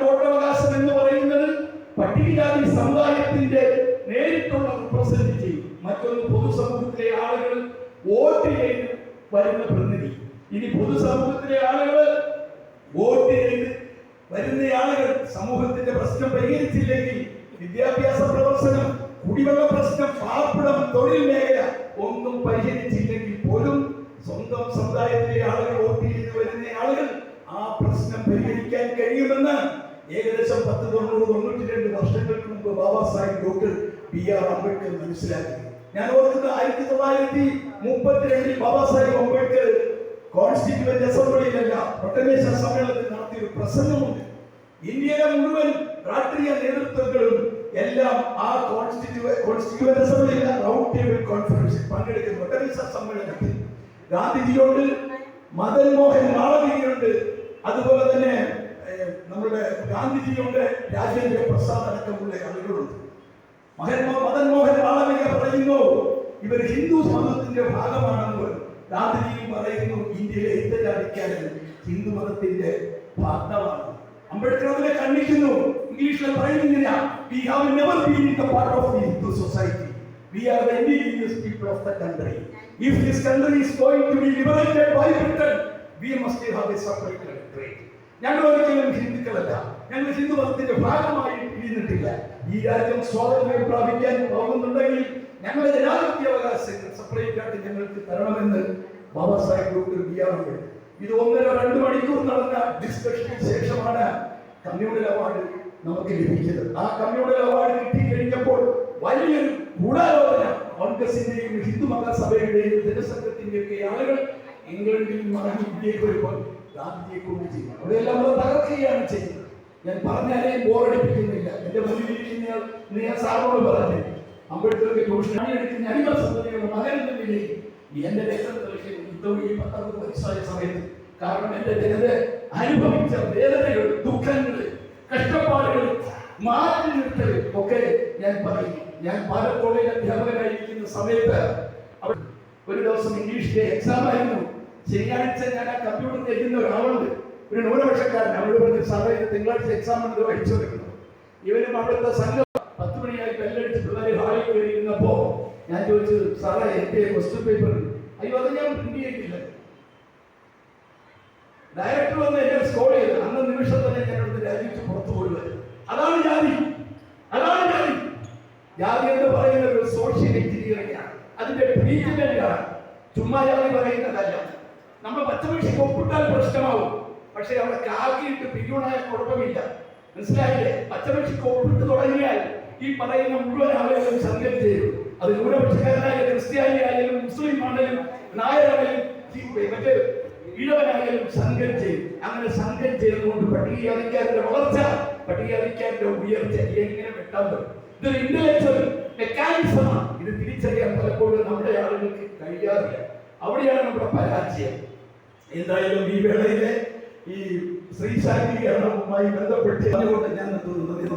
വോട്ടവകാശം എന്ന് പറയുന്നത് പട്ടികജാതി സമുദായത്തിന്റെ നേരിട്ടുള്ള റിപ്രസെന്റേറ്റീവ് മറ്റൊന്ന് പൊതുസമൂഹത്തിലെ ആളുകൾ വോട്ട് ചെയ്ത് വരുന്ന പ്രതിനിധി. ഇനി പൊതുസമൂഹത്തിലെ ആളുകൾ വോട്ട് ചെയ്ത് വരുന്ന ആളുകൾ സമൂഹത്തിന്റെ പ്രശ്നം പരിഹരിച്ചില്ലെങ്കിൽ വിദ്യാഭ്യാസ പ്രവർത്തനം കുടിവെള്ള പ്രശ്നം പാർപ്പിടം തൊഴിൽ മേഖല ഒന്നും പരിഹരിച്ചില്ലെങ്കിൽ പോലും സ്വന്തം സമുദായത്തിലെ ആളുകൾ വോട്ട് ചെയ്ത് വരുന്ന ആളുകൾ ആ പ്രശ്നം പരിഹരിക്കാൻ കഴിയുമെന്ന് ഏകദേശം പത്ത് തൊണ്ണൂറ് തൊണ്ണൂറ്റി രണ്ട് വർഷങ്ങൾക്ക് മുമ്പ് Baba Saheb doctor B R Ambedkar മനസ്സിലാക്കി. ഞാൻ ഓർക്കുന്നത് ആയിരത്തി തൊള്ളായിരത്തി മുപ്പത്തിരണ്ടിൽ ബാബാ സാഹിബ് അംബേദ്കർ കോൺസ്റ്റിറ്റ്യൂവന്റ് അസംബ്ലിയിലല്ല പ്രൊട്ടമേഷൻ സമ്മേളനത്തിൽ നടത്തിയ ഒരു പ്രസംഗമുണ്ട്. ഇന്ത്യയിലെ മുഴുവൻ രാഷ്ട്രീയ നേതൃത്വങ്ങളും എല്ലാം ആ കോൺസ്റ്റിറ്റ്യൂ കോൺസ്റ്റിറ്റ്യൂവന്റ് അസംബ്ലിയിലെ റൗണ്ട് ടേബിൾ കോൺഫറൻസിൽ പങ്കെടുക്കുന്ന. പ്രൊട്ടമേഷൻ സമ്മേളനത്തിൽ. ഗാന്ധിജിയോട് മദൻ മോഹൻ മാളവികയുണ്ട് അതുപോലെ ഗാന്ധിജിയുണ്ട് രാജേന്ദ്ര പ്രസാദ് അടക്കമുള്ള ആളുകളുണ്ട് മഹന്മാ മദൻ മോഹൻ മാളവിക പറയുന്നു ഇവർ ഹിന്ദു സമൂഹത്തിന്റെ ഭാഗമാണെന്ന്. ഗാന്ധിജിയും പറയുന്നു ഇന്ത്യയിലെ ഹിന്ദജാതിക്കാരൻ ഹിന്ദു മതത്തിന്റെ ഭാഗമാണ് അംബേദ്കർ അതിനെ കണ്ണിക്കുന്നു ഇംഗ്ലീഷിൽ പറയുന്നില്ല we have never been in the part of the Hindu society we are the indigenous people of the country if this country is going to be liberated by Britain we must have a separate country ഞങ്ങൾ ഒരിക്കലും ഹിന്ദുക്കളല്ല. ഞങ്ങൾ ഹിന്ദു മതത്തിന്റെ ഭാഗമായി ഇരുന്നിട്ടില്ല. ഈ രാജ്യം സ്വാതന്ത്ര്യം പ്രാപിക്കാൻ പോകുന്നുണ്ടെങ്കിൽ ഞങ്ങളുടെ ജനാധിപത്യ അവകാശങ്ങൾ സെപ്പറേറ്റ് ആയിട്ട് ഞങ്ങൾക്ക് തരണമെന്ന് Baba Saheb doctor B R ഇത് ഒന്നര രണ്ട് മണിക്കൂർ നടന്ന ഡിസ്കഷന് ശേഷമാണ് കമ്മ്യൂണൽ അവാർഡ് നമുക്ക് ലഭിച്ചത്. ആ കമ്മ്യൂണൽ അവാർഡ് കിട്ടി കഴിഞ്ഞപ്പോൾ വലിയൊരു ഗൂഢാലോചന കോൺഗ്രസിന്റെയും ഹിന്ദു മഹാസഭയുടെയും ജനസംഘത്തിന്റെയൊക്കെ ആളുകൾ ഇംഗ്ലണ്ടിൽ മടങ്ങി ഇന്ത്യയിൽ വരുമ്പോൾ ഗാന്ധിജിയെ കൊണ്ട് ചെയ്യും അവിടെയെല്ലാം നമ്മൾ തകർക്കുകയാണ് ചെയ്യുന്നത്. ഞാൻ പറഞ്ഞാലേ ബോറടിപ്പിക്കുന്നില്ല എന്റെ മുന്നിൽ ഇരിക്കുന്നയാൾ ഇന്ന് ഞാൻ സാറിനോട് പറഞ്ഞു അംബേദ്കർക്ക് ട്യൂഷൻ എടുക്കുന്ന അനിമൽ സന്തതിയുടെ മകൻ എന്ന നിലയിൽ എന്റെ രക്തം തെളിച്ച് ഇത്തവണ ഈ പത്തൊമ്പത് വയസ്സായ സമയത്ത് കാരണം എന്റെ ജനത അനുഭവിച്ച വേദനകൾ ദുഃഖങ്ങൾ കഷ്ടപ്പാടുകൾ മാറ്റി നിർത്തൽ ഒക്കെ ഞാൻ പറയും. ഞാൻ പാലക്കോടിലെ അധ്യാപകനായിരിക്കുന്ന സമയത്ത് ഒരു ദിവസം ഇംഗ്ലീഷിലെ എക്സാം ആയിരുന്നു. ശനിയാഴ്ച ഞാൻ ആ കമ്പ്യൂട്ടർ ചെയ്യുന്ന ഒരാളുണ്ട്. ഒരു ന്യൂനപക്ഷക്കാരൻ അവരോട് പറഞ്ഞ് സാറേ ഇത് തിങ്കളാഴ്ച എക്സാം ആണ് വഹിച്ചു വെക്കുന്നത് ഇവരും അവിടുത്തെ സംഘം പത്ത് മണിയായി ബെല്ലടിച്ച് പിള്ളേർ ഹാളിൽ കയറിയിരുന്നപ്പോ ഞാൻ ചോദിച്ചു സാറേ എന്റെ ക്വസ്റ്റ്യൻ പേപ്പർ അയ്യോ അത് ഞാൻ പ്രിന്റ് ചെയ്തില്ല ഡയറക്ടർ വന്ന് എന്നെ സ്കോൾ ചെയ്ത്. അന്ന നിമിഷം തന്നെ ഞാൻ അവിടുന്ന് രാജിച്ച് പുറത്തു പോരുന്നത് അതാണ് ജാതി. അതാണ് ജാതി. ജാതി എന്ന് പറയുന്നത് ഒരു സോഷ്യൽ എഞ്ചിനീയറിംഗ് ആണ്. അതിന്റെ ട്രീറ്റ്മെന്റ് ആണ് ചുമ്മാ ജാതി പറയുന്നതല്ല. നമ്മൾ പച്ചമനുഷ്യക്ക് ഒപ്പിട്ടാൽ പ്രശ്നമാവും പക്ഷെ അവിടെ കാക്കിയിട്ട് പിരിയുണായ കുഴപ്പമില്ല. മനസ്സിലായില്ലേ? പച്ചമനുഷ്യക്ക് ഒപ്പിട്ട് തുടങ്ങിയാൽ ഈ പറയുന്ന മുഴുവൻ ആളുകളും സംഘം ചെയ്യും. അത് ന്യൂനപക്ഷക്കാരനായ ക്രിസ്ത്യാനി ആയാലും മുസ്ലിം ആണെങ്കിലും നായരായാലും മറ്റേ ഈഴവനായാലും സംഘം ചെയ്യും. അങ്ങനെ സംഘം ചെയ്തുകൊണ്ട് പട്ടികജാതിക്കാരന്റെ വളർച്ച പട്ടികജാതിക്കാരന്റെ ഉയർച്ച എങ്ങനെ വെട്ടാൻ പറ്റും? ഇതൊരു ഇന്റലക്ച്വൽ മെക്കാനിസമാണ് ഇത് തിരിച്ചറിയാൻ പലപ്പോഴും നമ്മുടെ ആളുകൾക്ക് കഴിയാറില്ല. അവിടെയാണ് നമ്മുടെ പരാജയം എന്തായാലും ഈ വേളയിലെ ഈ സ്ത്രീ ശാക്തീകരണവുമായി ബന്ധപ്പെട്ട് ഞാൻ നിർത്തുന്നു നന്ദി നമസ്കാരം.